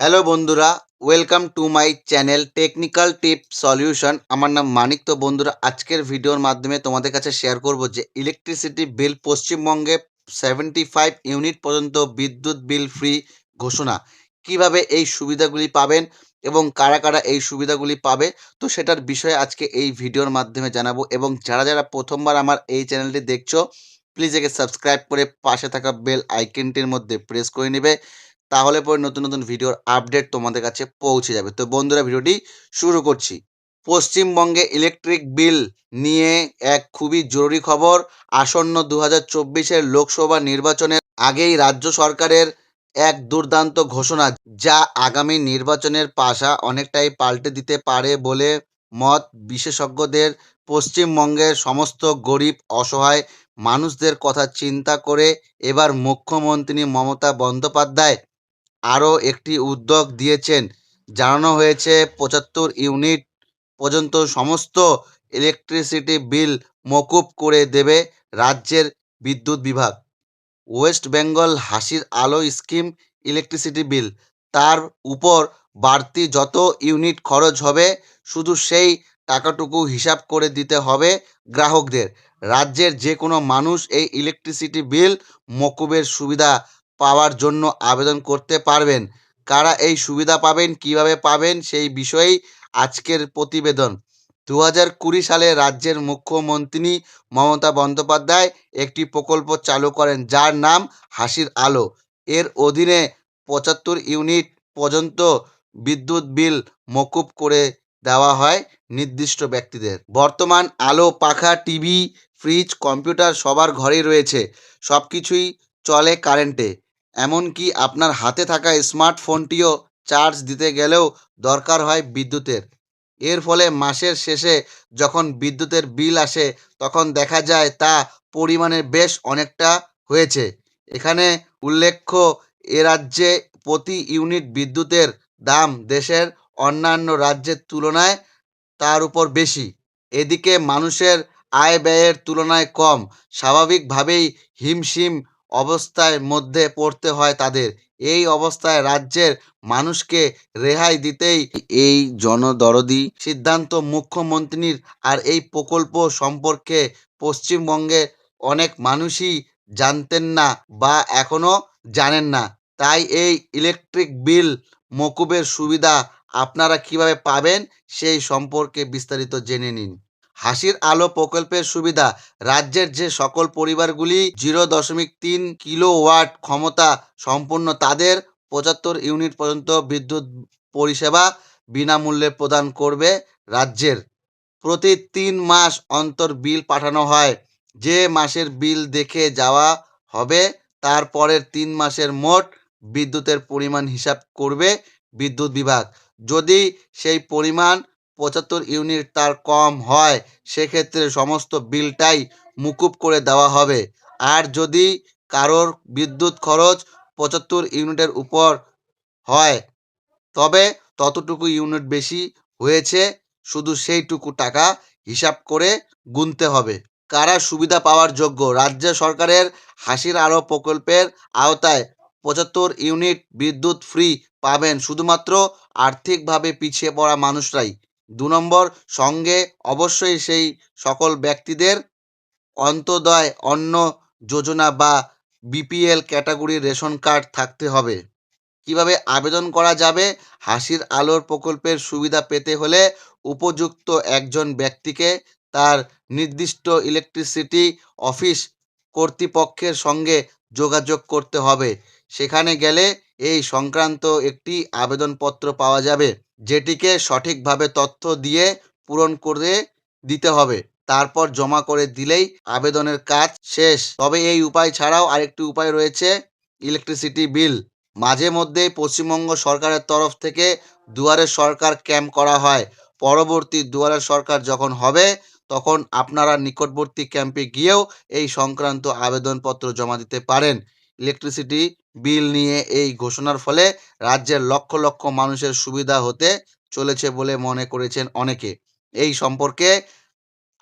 Hello বন্ধুরা। Welcome to my channel technical tip solution আমার নাম মানিক। তো বন্ধুরা, আজকের ভিডিওর মাধ্যমে তোমাদের কাছে শেয়ার করব যে ইলেকট্রিসিটি বিল পশ্চিমবঙ্গে সেভেন্টি ফাইভ ইউনিট পর্যন্ত বিদ্যুৎ বিল ফ্রি ঘোষণা। কীভাবে এই সুবিধাগুলি পাবেন এবং কারা কারা এই সুবিধাগুলি পাবে? তো সেটার বিষয়ে আজকে এই ভিডিওর মাধ্যমে জানাব। এবং যারা যারা প্রথমবার আমার এই চ্যানেলটি দেখছ প্লিজ একে সাবস্ক্রাইব করে পাশে থাকা বেল আইকনটির মধ্যে প্রেস করে নেবে। তাহলে পরে নতুন নতুন ভিডিওর আপডেট তোমাদের কাছে পৌঁছে যাবে। তো বন্ধুরা, ভিডিওটি শুরু করছি। পশ্চিমবঙ্গে ইলেকট্রিক বিল নিয়ে এক খুবই জরুরি খবর। আসন্ন দু হাজার লোকসভা নির্বাচনের আগেই রাজ্য সরকারের এক দুর্দান্ত ঘোষণা, যা আগামী নির্বাচনের পাশা অনেকটাই পাল্টে দিতে পারে বলে মত। বিশেষজ্ঞদের পশ্চিমবঙ্গের সমস্ত গরিব, অসহায় মানুষদের কথা চিন্তা করে এবার মুখ্যমন্ত্রী মমতা বন্দ্যোপাধ্যায় আরও একটি উদ্যোগ দিয়েছেন। জানানো হয়েছে, পঁচাত্তর ইউনিট পর্যন্ত সমস্ত ইলেকট্রিসিটি বিল মকুব করে দেবে রাজ্যের বিদ্যুৎ বিভাগ। ওয়েস্ট বেঙ্গল হাসির আলো স্কিম ইলেকট্রিসিটি বিল, তার উপর বাড়তি যত ইউনিট খরচ হবে, শুধু সেই টাকাটুকু হিসাব করে দিতে হবে গ্রাহকদের। রাজ্যের যে কোনো মানুষ এই ইলেকট্রিসিটি বিল মকুবের সুবিধা পাওয়ার জন্য আবেদন করতে পারবেন। কারা এই সুবিধা পাবেন, কীভাবে পাবেন, সেই বিষয়েই আজকের প্রতিবেদন। দু হাজার কুড়ি সালে রাজ্যের মুখ্যমন্ত্রী মমতা বন্দ্যোপাধ্যায় একটি প্রকল্প চালু করেন, যার নাম হাসির আলো। এর অধীনে পঁচাত্তর ইউনিট পর্যন্ত বিদ্যুৎ বিল মকুব করে দেওয়া হয় নির্দিষ্ট ব্যক্তিদের। বর্তমান আলো, পাখা, টিভি, ফ্রিজ, কম্পিউটার সবার ঘরেই রয়েছে। সব কিছুই চলে কারেন্টে। এমনকি আপনার হাতে থাকা স্মার্টফোনটিও চার্জ দিতে গেলেও দরকার হয় বিদ্যুতের। এর ফলে মাসের শেষে যখন বিদ্যুতের বিল আসে, তখন দেখা যায় তা পরিমাণে বেশ অনেকটা হয়েছে। এখানে উল্লেখ্য, এ রাজ্যে প্রতি ইউনিট বিদ্যুতের দাম দেশের অন্যান্য রাজ্যের তুলনায় তার উপর বেশি। এদিকে মানুষের আয় ব্যয়ের তুলনায় কম। স্বাভাবিকভাবেই হিমশিম অবস্থায় মধ্যে পড়তে হয় তাদের। এই অবস্থায় রাজ্যের মানুষকে রেহাই দিতেই এই জনদরদি সিদ্ধান্ত মুখ্যমন্ত্রীর। আর এই প্রকল্প সম্পর্কে পশ্চিমবঙ্গে অনেক মানুষই জানতেন না বা এখনও জানেন না। তাই এই ইলেকট্রিক বিল মকুবের সুবিধা আপনারা কীভাবে পাবেন সেই সম্পর্কে বিস্তারিত জেনে নিন। হাসির আলো প্রকল্পের সুবিধা, রাজ্যের যে সকল পরিবারগুলি জিরো দশমিক তিন কিলো ওয়াট ক্ষমতা সম্পন্ন, তাদের পঁচাত্তর ইউনিট পর্যন্ত বিদ্যুৎ পরিষেবা বিনামূল্যে প্রদান করবে রাজ্যের। প্রতি তিন মাস অন্তর বিল পাঠানো হয়। যে মাসের বিল দেখে যাওয়া হবে তারপরের তিন মাসের মোট বিদ্যুতের পরিমাণ হিসাব করবে বিদ্যুৎ বিভাগ। যদি সেই পরিমাণ পঁচাত্তর ইউনিট তার কম হয়, সেক্ষেত্রে সমস্ত বিলটাই মুকুব করে দেওয়া হবে। আর যদি কারোর বিদ্যুৎ খরচ পঁচাত্তর ইউনিটের উপর হয়, তবে ততটুকু ইউনিট বেশি হয়েছে, শুধু সেইটুকু টাকা হিসাব করে গুনতে হবে। কারা সুবিধা পাওয়ার যোগ্য? রাজ্য সরকারের হাসির আলো প্রকল্পের আওতায় পঁচাত্তর ইউনিট বিদ্যুৎ ফ্রি পাবেন, শুধুমাত্র আর্থিকভাবে পিছিয়ে পড়া মানুষরাই। দু নম্বর, সঙ্গে অবশ্যই সেই সকল ব্যক্তিদের অন্তদয় অন্ন যোজনা বা বিপিএল ক্যাটাগরির রেশন কার্ড থাকতে হবে। কীভাবে আবেদন করা যাবে? হাসির আলোর প্রকল্পের সুবিধা পেতে হলে উপযুক্ত একজন ব্যক্তিকে তার নির্দিষ্ট ইলেকট্রিসিটি অফিস কর্তৃপক্ষের সঙ্গে যোগাযোগ করতে হবে। সেখানে গেলে এই সংক্রান্ত একটি আবেদনপত্র পাওয়া যাবে, যেটিকে সঠিকভাবে তথ্য দিয়ে পূরণ করে দিতে হবে। তারপর জমা করে দিলেই আবেদনের কাজ শেষ। তবে এই উপায় ছাড়াও আরেকটি উপায় রয়েছে, ইলেকট্রিসিটি বিল। মাঝে মধ্যেই পশ্চিমবঙ্গ সরকারের তরফ থেকে দুয়ারে সরকার ক্যাম্প করা হয়। পরবর্তী দুয়ারে সরকার যখন হবে, তখন আপনারা নিকটবর্তী ক্যাম্পে গিয়েও এই সংক্রান্ত আবেদনপত্র জমা দিতে পারেন। ইলেকট্রিসিটি বিল নিয়ে এই ঘোষণার ফলে রাজ্যের লক্ষ লক্ষ মানুষের সুবিধা হতে চলেছে বলে মনে করেছেন অনেকে। এই সম্পর্কে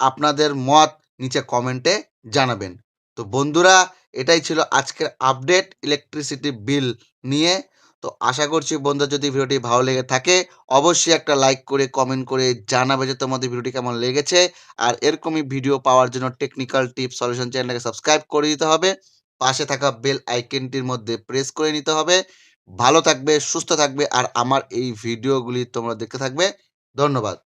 আপনাদের মত নিচে কমেন্টে জানাবেন। তো বন্ধুরা, এটাই ছিল আজকের আপডেট ইলেকট্রিসিটি বিল নিয়ে। তো আশা করছি বন্ধুরা, যদি ভিডিওটি ভালো লেগে থাকে, অবশ্যই একটা লাইক করে, কমেন্ট করে জানাবে যে তোমাদের ভিডিওটি কেমন লেগেছে। আর এরকমই ভিডিও পাওয়ার জন্য টেকনিক্যাল টিপ সলিউশন চ্যানেলটাকে সাবস্ক্রাইব করে দিতে হবে। পাশে থাকা বেল আইকনটির মধ্যে প্রেস করে নিতে হবে। ভালো থাকবে, সুস্থ থাকবে, আর আমার এই ভিডিওগুলি তোমরা দেখতে থাকবে। ধন্যবাদ।